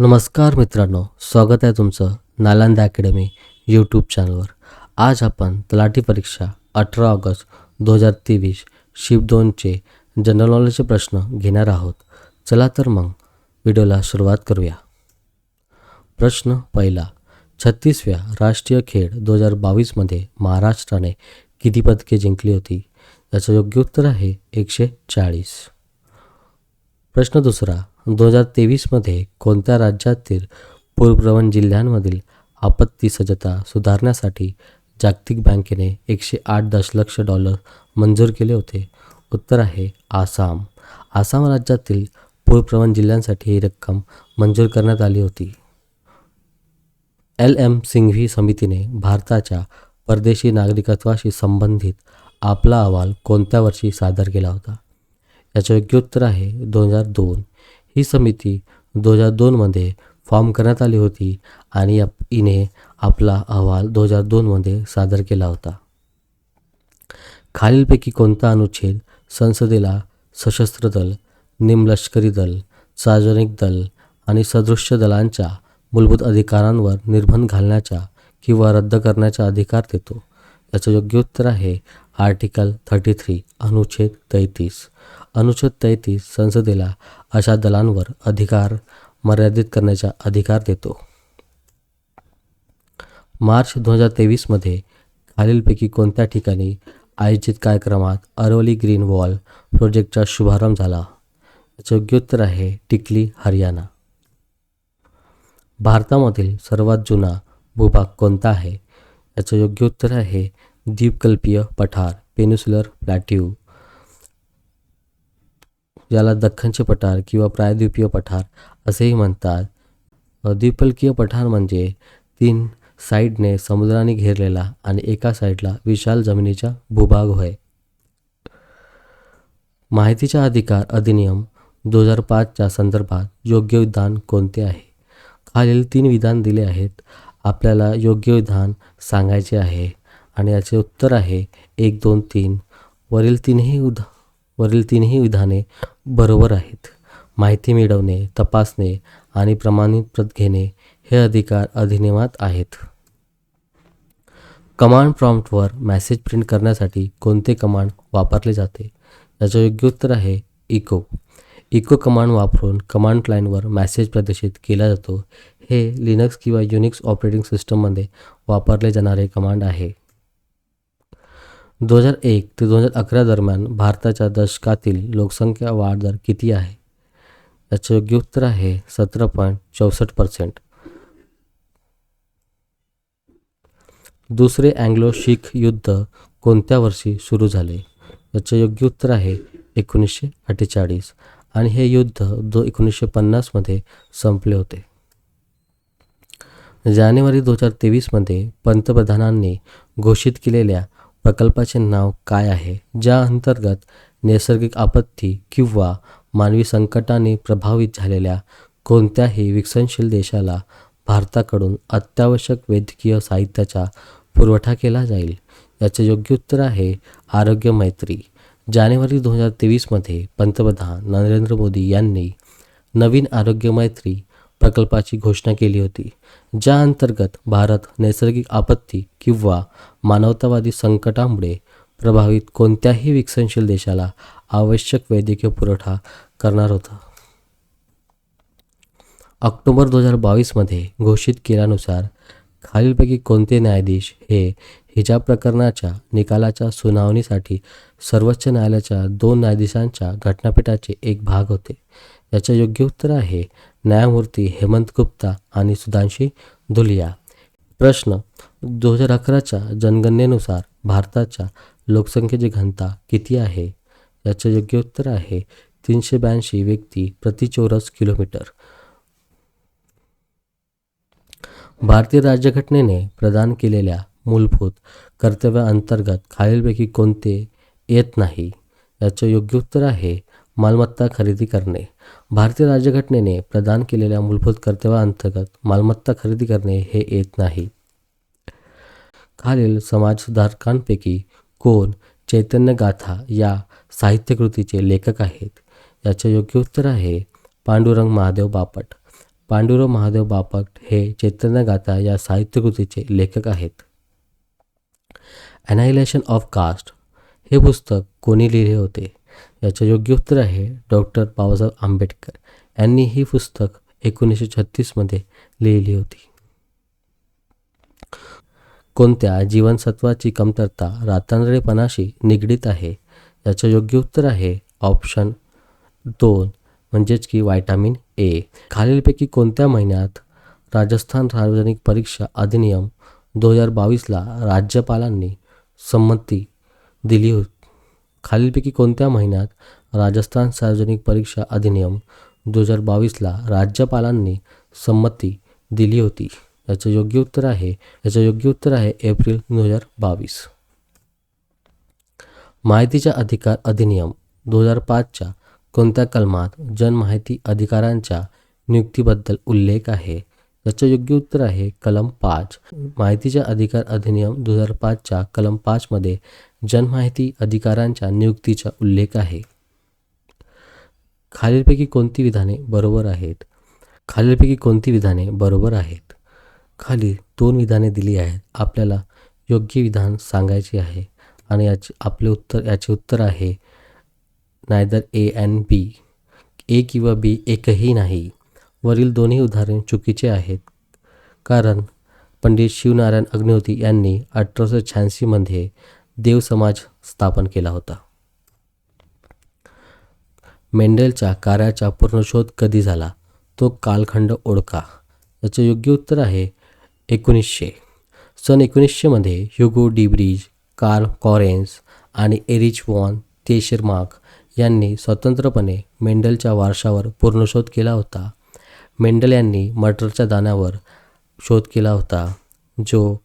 नमस्कार मित्रांनो स्वागत आहे तुमचं नालंदा अकॅडमी यूट्यूब चॅनलवर आज आपण तलाठी परीक्षा अठरा ऑगस्ट दोन हजार तेवीस शिप दोनचे जनरल नॉलेजचे प्रश्न घेणार आहोत. चला तर मग व्हिडिओला सुरुवात करूया. प्रश्न पहिला छत्तीसव्या राष्ट्रीय खेळ दोन हजार बावीसमध्ये महाराष्ट्राने किती पदके जिंकली होती? याचं योग्य उत्तर आहे एकशे चाळीस. प्रश्न दुसरा दोन हजार तेवीसमध्ये कोणत्या राज्यातील पूरप्रवण जिल्ह्यांमधील आपत्ती सज्जता सुधारण्यासाठी जागतिक बँकेने एकशे आठ दशलक्ष डॉलर मंजूर केले होते? उत्तर आहे आसाम. आसाम राज्यातील पूरप्रवण जिल्ह्यांसाठी ही रक्कम मंजूर करण्यात आली होती. एल. एम. सिंघवी समितीने भारताच्या परदेशी नागरिकत्वाशी संबंधित आपला अहवाल कोणत्या वर्षी सादर केला होता? याचे योग्य उत्तर आहे दोन हजार दोन. ही समिती दोन हजार दोनमध्ये फॉर्म करण्यात आली होती आणि आप हिने आपला अहवाल दोन हजार दोनमध्ये सादर केला होता. खालीलपैकी कोणता अनुच्छेद संसदेला सशस्त्र दल निमलष्करी दल सार्वजनिक दल आणि सदृश्य दलांच्या मूलभूत अधिकारांवर निर्बंध घालण्याच्या किंवा रद्द करण्याचा अधिकार देतो? याचं योग्य उत्तर आहे आर्टिकल थर्टी थ्री अनुच्छेद तेहतीस अनुच्छेद तेहतीस संसदेला अशा दलांवर अधिकार मर्यादित करण्याचा अधिकार देतो. मार्च दोन हजार तेवीसमध्ये खालीलपैकी कोणत्या ठिकाणी आयोजित कार्यक्रमात अरवली ग्रीन वॉल प्रोजेक्टचा शुभारंभ झाला? याचं योग्य उत्तर आहे टिकली हरियाणा. भारतामधील सर्वात जुना भूभाग कोणता आहे? याचं योग्य उत्तर आहे द्वीपकल्पीय पठार पेनिसुलर प्लॅट्यू याला दख्खनचे पठार किंवा प्रायद्वीपीय पठार असेही म्हणतात. द्विपलकीय पठार म्हणजे तीन साईडने समुद्राने घेरलेला आणि एका साईडला विशाल जमिनीचा भूभाग होय. माहितीचा अधिकार अधिनियम दोन हजार पाचच्या संदर्भात योग्य विधान कोणते आहे? खालील तीन विधान दिले आहेत. आपल्याला योग्य विधान सांगायचे आहे आणि याचे उत्तर आहे एक दोन तीन. वरील तीनही उदा वरील तीनही विधाने बरोबर आहेत. माहिती मिळवणे तपासणे आणि प्रमाणित प्रत घेणे हे अधिकार अधिनियमात आहेत. कमांड प्रॉम्प्टवर मॅसेज प्रिंट करण्यासाठी कोणते कमांड वापरले जाते? याचं योग्य उत्तर आहे इको. इको कमांड वापरून कमांड लाईनवर मॅसेज प्रदर्शित केला जातो. हे लिनक्स किंवा युनिक्स ऑपरेटिंग सिस्टममध्ये वापरले जाणारे कमांड आहे. दोन हजार एक ते दोन हजार अकरा दरम्यान भारताच्या दशकातील लोकसंख्या वाढ दर किती आहे? याचे योग्य उत्तर आहे सतरा पॉईंट चौसष्ट पर्सेंट. दुसरे अँग्लो शीख युद्ध कोणत्या वर्षी सुरू झाले? याचे योग्य उत्तर आहे एकोणीसशे अठ्ठेचाळीस आणि हे युद्ध दो एकोणीसशे पन्नासमध्ये संपले होते. जानेवारी दोन हजार तेवीसमध्ये पंतप्रधानांनी घोषित केलेल्या प्रकल्पाचे नाव काय आहे? ज्या अंतर्गत नैसर्गिक आपत्ती किंवा मानवी संकटाने प्रभावित झालेल्या कोणत्याही विकसनशील देशाला भारताकडून अत्यावश्यक वैद्यकीय साहित्याचा पुरवठा केला जाईल. याचे योग्य उत्तर आहे आरोग्य मैत्री. जानेवारी दोन हजार तेवीसमध्ये पंतप्रधान नरेंद्र मोदी यांनी नवीन आरोग्य मैत्री प्रकल्पाची घोषणा केली होती ज्या अंतर्गत भारत नैसर्गिक आपत्ती किंवा मानवतावादी संकटामुळे प्रभावित कोणत्याही विकसनशील देशाला आवश्यक वैद्यकीय पुरवठा करणार होता. ऑक्टोबर दोन हजार बावीसमध्ये घोषित केल्यानुसार खालीलपैकी कोणते न्यायाधीश हे हिजाब प्रकरणाच्या निकालाच्या सुनावणीसाठी सर्वोच्च न्यायालयाच्या दोन न्यायाधीशांच्या घटनापीठाचे एक भाग होते. याचे योग्य उत्तर आहे न्यायमूर्ती हेमंत गुप्ता आणि सुधांशी धुलिया. प्रश्न दोन हजार अकराच्या जनगणनेनुसार भारताच्या लोकसंख्येची घनता किती आहे? याचे योग्य उत्तर आहे तीनशे ब्याऐंशी व्यक्ती प्रति चौरस किलोमीटर. भारतीय राज्यघटनेने प्रदान केलेल्या मूलभूत कर्तव्याअंतर्गत खालीलपैकी कोणते येत नाही? याचे योग्य उत्तर आहे मालमत्ता खरेदी करणे. भारतीय राज्यघटनेने प्रदान केलेल्या मूलभूत कर्तव्याअंतर्गत मालमत्ता खरेदी करणे हे येत नाही. खालील समाजसुधारकांपैकी कोण चैतन्य गाथा या साहित्यकृतीचे लेखक आहेत? याचे योग्य उत्तर आहे पांडुरंग महादेव बापट. पांडुरंग महादेव बापट हे चैतन्यगाथा या साहित्यकृतीचे लेखक आहेत. ॲनायलेशन ऑफ कास्ट हे पुस्तक कोणी लिहिले होते? याचे योग्य उत्तर आहे डॉक्टर बाबासाहेब आंबेडकर. यांनी ही पुस्तक एकोणीसशे छत्तीसमध्ये लिहिली होती. कोणत्या जीवनसत्वाची कमतरता रातांधळेपणाशी निगडीत आहे? याचं योग्य उत्तर आहे ऑप्शन दोन म्हणजेच की व्हायटामिन ए. खालीलपैकी कोणत्या महिन्यात राजस्थान सार्वजनिक परीक्षा अधिनियम दोन हजार बावीसला राज्यपालांनी संमती दिली होती? खालीलपैकी कोणत्या महिन्यात राजस्थान सार्वजनिक परीक्षा अधिनियम दोन हजार बावीसला राज्यपालांनी संमती दिली होती? याचं योग्य उत्तर आहे याचं योग्य उत्तर आहे एप्रिल दोन हजार बावीस. माहितीचा अधिकार अधिनियम दोन हजार पाचच्या कोणत्या कलमात जनमाहिती अधिकारांच्या नियुक्तीबद्दल उल्लेख आहे? याचं योग्य उत्तर आहे कलम पाच. माहितीचा अधिकार अधिनियम दोन हजार पाचच्या कलम पाचमध्ये जनमाहिती अधिकारांच्या नियुक्तीचा उल्लेख आहे. खालीलपैकी कोणती विधाने बरोबर आहेत? खालीलपैकी कोणती विधाने बरोबर आहेत? खाली दोन विधाने दिली आहेत. आपल्याला योग्य विधान सांगायचे आहे आणि याचे आपले उत्तर याचे उत्तर आहे नायदर ए अँड बी. ए किंवा बी एकही नाही. वरील दोन्ही उदाहरणे चुकीचे आहेत. कारण पंडित शिवनारायण अग्निहोती यांनी अठराशे शहाऐंशीमध्ये देव समाज स्थापन केला होता. मेंडेलच्या कार्याचा पूर्णशोध कधी झाला? तो कालखंड ओळखा. याचं योग्य उत्तर आहे एकोणीसशे. सन एकोणीसशेमध्ये Hugo de Vries Karl Correns आणि एरिच वॉन तेशरमार्क यांनी स्वतंत्रपणे मेंडलच्या वारशावर पूर्णशोध केला होता. मेंडल यांनी मटरच्या दाण्यावर शोध केला होता जो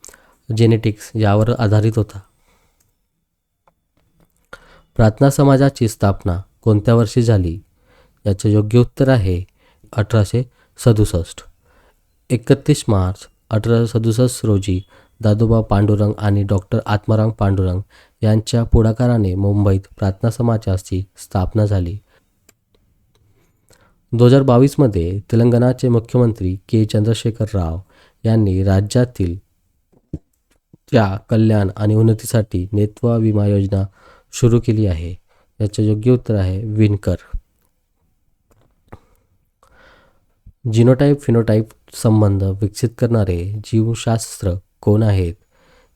जेनेटिक्स यावर आधारित होता. प्रार्थना समाजाची स्थापना कोणत्या वर्षी झाली? याचं योग्य उत्तर आहे अठराशे सदुसष्ट. एकतीस मार्च अठराशे सदुसष्ट रोजी दादोबा पांडुरंग आणि डॉक्टर आत्माराम पांडुरंग यांच्या पुढाकाराने मुंबईत प्रार्थना समाजाची स्थापना झाली. दोन हजार बावीसमध्ये तेलंगणाचे मुख्यमंत्री के चंद्रशेखर राव यांनी राज्यातील त्या कल्याण आणि उन्नतीसाठी नेतृत्व विमा योजना सुरू केली आहे. याचे योग्य उत्तर आहे विणकर. जिनोटाईप फिनोटाईप संबंध विकसित करणारे जीवशास्त्र कोण आहेत?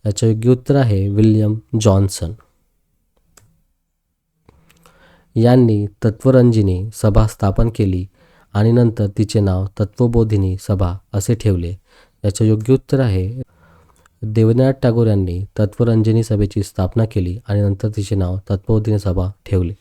याचे योग्य उत्तर आहे विल्यम जॉन्सन. यांनी तत्वरंजिनी सभा स्थापन केली आणि नंतर तिचे नाव तत्वबोधिनी सभा असे ठेवले. याचे योग्य उत्तर आहे देवनाथ टागोर यांनी तत्वरंजनी सभेची स्थापना केली आणि नंतर तिचे नाव तत्वबोधिनी सभा ठेवले.